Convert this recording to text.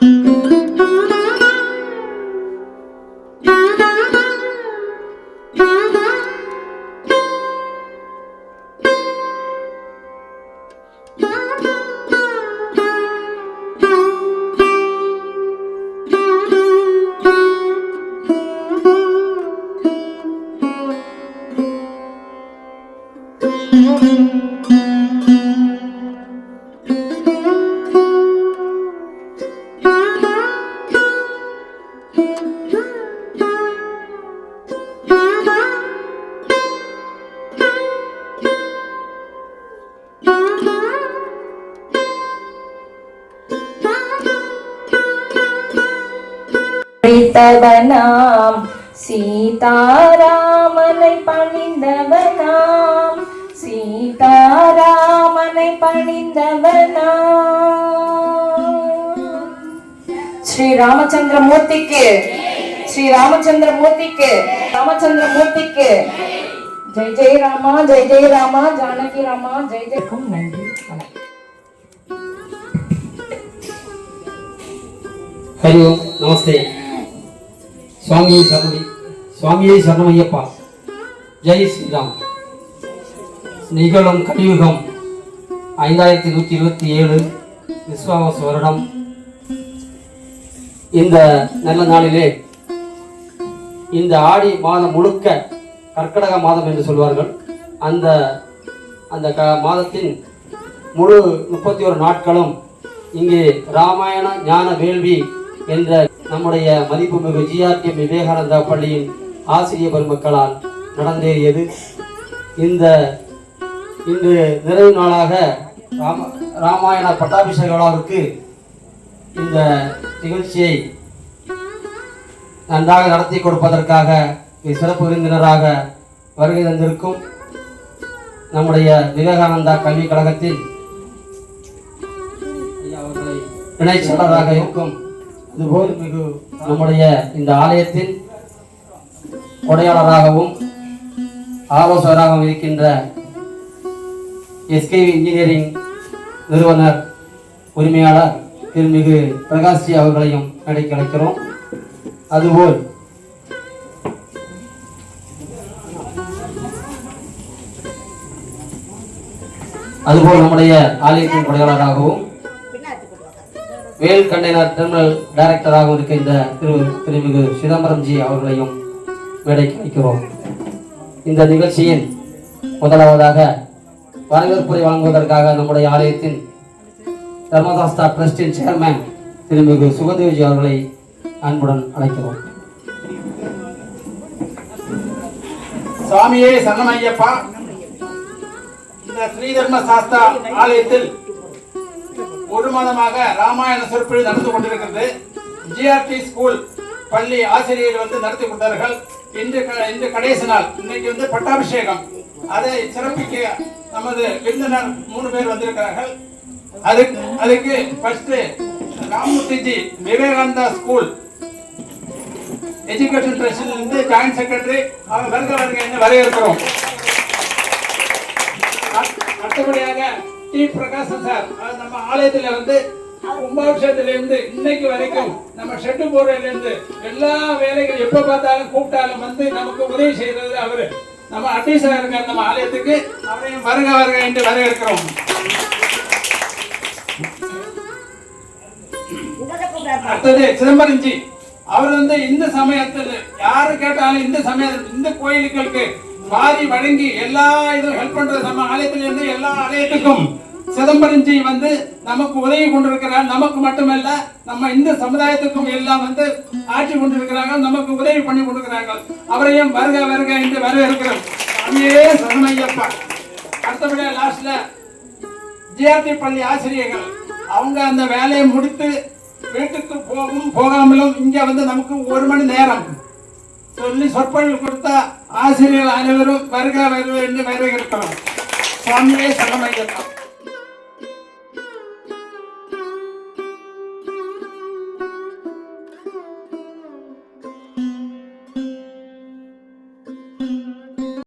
thank you. சேர்த்தவனாம் சீதாராமனை பணிந்தவனாம் சீதாராமனை பணிந்தவனாம் Sri Ramachandra மூர்த்திக்கு ஸ்ரீ ராமச்சந்திர மூர்த்திக்கு ராமச்சந்திர மூர்த்திக்கு ஜெய் ஜெய் ராமா ஜெய் ஜெய் ராமா ஜானகி ராமா ஜெய் ஜெய்க்கும் நன்றி வணக்கம் हरिओम नमस्ते சுவாமியை சரணி சுவாமியை சரணமையப்பா ஜெய் ஸ்ரீராம். நிகழும் கலியுகம் ஐந்தாயிரத்தி நூற்றி இருபத்தி ஏழு விஸ்வாவச வருடம். இந்த நல்ல நாளிலே இந்த ஆடி மாதம் முழுக்க கர்க்கடக மாதம் என்று சொல்வார்கள். அந்த அந்த க மாதத்தின் முழு முப்பத்தி ஒரு நாட்களும் இங்கே ராமாயண ஞான வேள்வி என்ற நம்முடைய மதிப்புமிகு ஜிஆர்டி விவேகானந்தா பள்ளியின் ஆசிரிய பெருமக்களால் நடந்தேறியது. இந்த இன்று நிறைவு நாளாக ராம ராமாயண பட்டாபிஷேக இந்த நிகழ்ச்சியை நன்றாக நடத்தி கொடுப்பதற்காக சிறப்பு விருந்தினராக வருகை தந்திருக்கும் நம்முடைய விவேகானந்தா கல்விக் கழகத்தின் அவர்களை இணைச்செயலராக இருக்கும் அதுபோல் மிகு நம்முடைய இந்த ஆலயத்தின் உடையாளராகவும் ஆலோசகராகவும் இருக்கின்ற எஸ்கேவி இன்ஜினியரிங் நிறுவனர் உரிமையாளர் திருமிகு பிரகாஷ்ஜி அவர்களையும் நடிக்க அழைக்கிறோம். அதுபோல் அதுபோல் நம்முடைய ஆலயத்தின் உடையாளராகவும் வேல் கண்டெய்னர் டெர்மினல் டைரக்டராக இருக்கின்ற திரு திருமிகு சிதம்பரம்ஜி அவர்களையும் வேலைக்கு வைக்கிறோம் இந்த நிகழ்ச்சியின் முதலாவதாக வரவேற்புரை வழங்குவதற்காக நம்முடைய ஆலயத்தின் தர்மதாஸ்தா ட்ரஸ்டின் சேர்மேன் திருமிகு சுகதேவ்ஜி அவர்களை அன்புடன் அழைக்கிறோம். சுவாமியே சரணமையப்பா. இந்த ஸ்ரீதர்ம சாஸ்தா ஆலயத்தில் ஒரு மாதமாக ராமாயண சொற்பொழி நடந்து கொண்டிருக்கிறது. ஜிஆர்டி ஸ்கூல் பள்ளி ஆசிரியர் வந்து நடத்தி கொண்டார்கள். இன்று க- இன்று கடைசி நாள். இன்னைக்கு வந்து பட்டாபிஷேகம். அதை சிறப்பிக்க நமது விருந்தினர் மூணு பேர் வந்திருக்கிறார்கள். அதுக்கு அதுக்கு ஃபர்ஸ்ட் ராமமூர்த்திஜி விவேகானந்தா ஸ்கூல் எஜுகேஷன் ட்ரஸ்டில் இருந்து ஜாயிண்ட் செக்ரட்டரி அவர் வருக வருக என்று வரவேற்கிறோம் அடுத்தபடியாக டி பிரகாசன் சார் நம்ம ஆலயத்துல வந்து கும்பாபிஷேகத்துல இருந்து இன்னைக்கு வரைக்கும் நம்ம ஷெட்டு போடுறதுல இருந்து எல்லா வேலைகளும் எப்ப பார்த்தாலும் கூப்பிட்டாலும் வந்து நமக்கு உதவி செய்யறது அவரு. நம்ம அட்டீசரா இருக்கார் நம்ம ஆலயத்துக்கு. அவரையும் வருக வருக என்று வரவேற்கிறோம். அடுத்தது சிதம்பரம்ஜி அவர் வந்து இந்த சமயத்தில் யாரு கேட்டாலும் இந்த சமயத்தில் இந்த கோயிலுகளுக்கு வாரி வழங்கி எல்லா இதுவும் ஹெல்ப் பண்ற நம்ம ஆலயத்துல இருந்து எல்லா ஆலயத்துக்கும் சிதம்பரம்ஜி வந்து நமக்கு உதவி கொண்டிருக்கிறார். நமக்கு மட்டுமல்ல நம்ம இந்த சமுதாயத்துக்கும் எல்லாம் வந்து ஆட்சி கொண்டிருக்கிறாங்க. நமக்கு உதவி பண்ணி கொண்டிருக்கிறார்கள் அவரையும் வருக வருக என்று வரவேற்கிறோம். சாமியே சரணமையப்பா. அடுத்தபடியா லாஸ்ட்ல ஜிஆர்டி பள்ளி ஆசிரியர்கள் அவங்க அந்த வேலையை முடித்து வீட்டுக்கு போகும் போகாமலும் இங்க வந்து நமக்கு ஒரு மணி நேரம். சொல்லி சொற்பொழிவு கொடுத்த ஆசிரியர்கள் அனைவரும் வருக வருக என்று வரவேற்கிறோம் சுவாமியே சரணமையப்பா